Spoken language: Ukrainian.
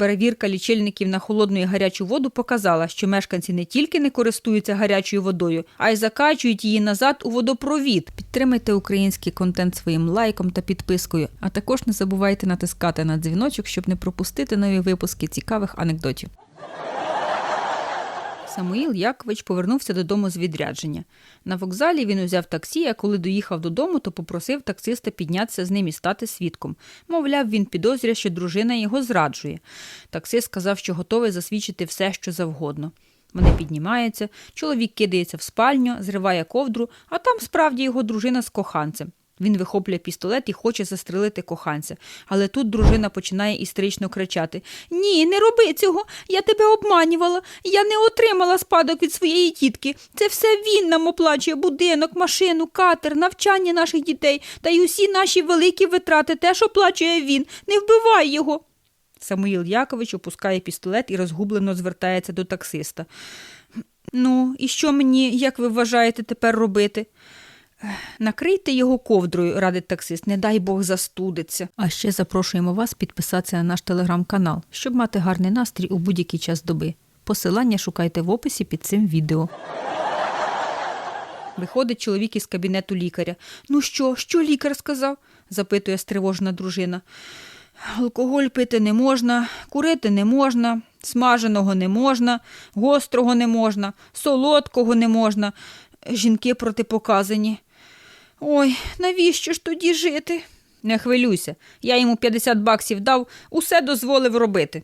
Перевірка лічильників на холодну і гарячу воду показала, що мешканці не тільки не користуються гарячою водою, а й закачують її назад у водопровід. Підтримайте український контент своїм лайком та підпискою, а також не забувайте натискати на дзвіночок, щоб не пропустити нові випуски цікавих анекдотів. Самуїл Якович повернувся додому з відрядження. На вокзалі він узяв таксі, а коли доїхав додому, то попросив таксиста піднятися з ним і стати свідком. Мовляв, він підозрює, що дружина його зраджує. Таксист сказав, що готовий засвідчити все, що завгодно. Вони піднімаються, чоловік кидається в спальню, зриває ковдру, а там справді його дружина з коханцем. Він вихоплює пістолет і хоче застрелити коханця. Але тут дружина починає істерично кричати: Ні, не роби цього. Я тебе обманювала. Я не отримала спадок від своєї тітки. Це все він нам оплачує будинок, машину, катер, навчання наших дітей та й усі наші великі витрати теж оплачує він. Не вбивай його. Самуїл Якович опускає пістолет і розгублено звертається до таксиста. Ну, і що мені, як ви вважаєте, тепер робити? Накрийте його ковдрою, радить таксист, не дай Бог застудиться. А ще запрошуємо вас підписатися на наш телеграм-канал, щоб мати гарний настрій у будь-який час доби. Посилання шукайте в описі під цим відео. Виходить чоловік із кабінету лікаря. Ну що, що лікар сказав? запитує стривожена дружина. Алкоголь пити не можна, курити не можна, смаженого не можна, гострого не можна, солодкого не можна. Жінки протипоказані. Ой, навіщо ж тоді жити? Не хвилюйся, я йому 50 баксів дав, усе дозволив робити.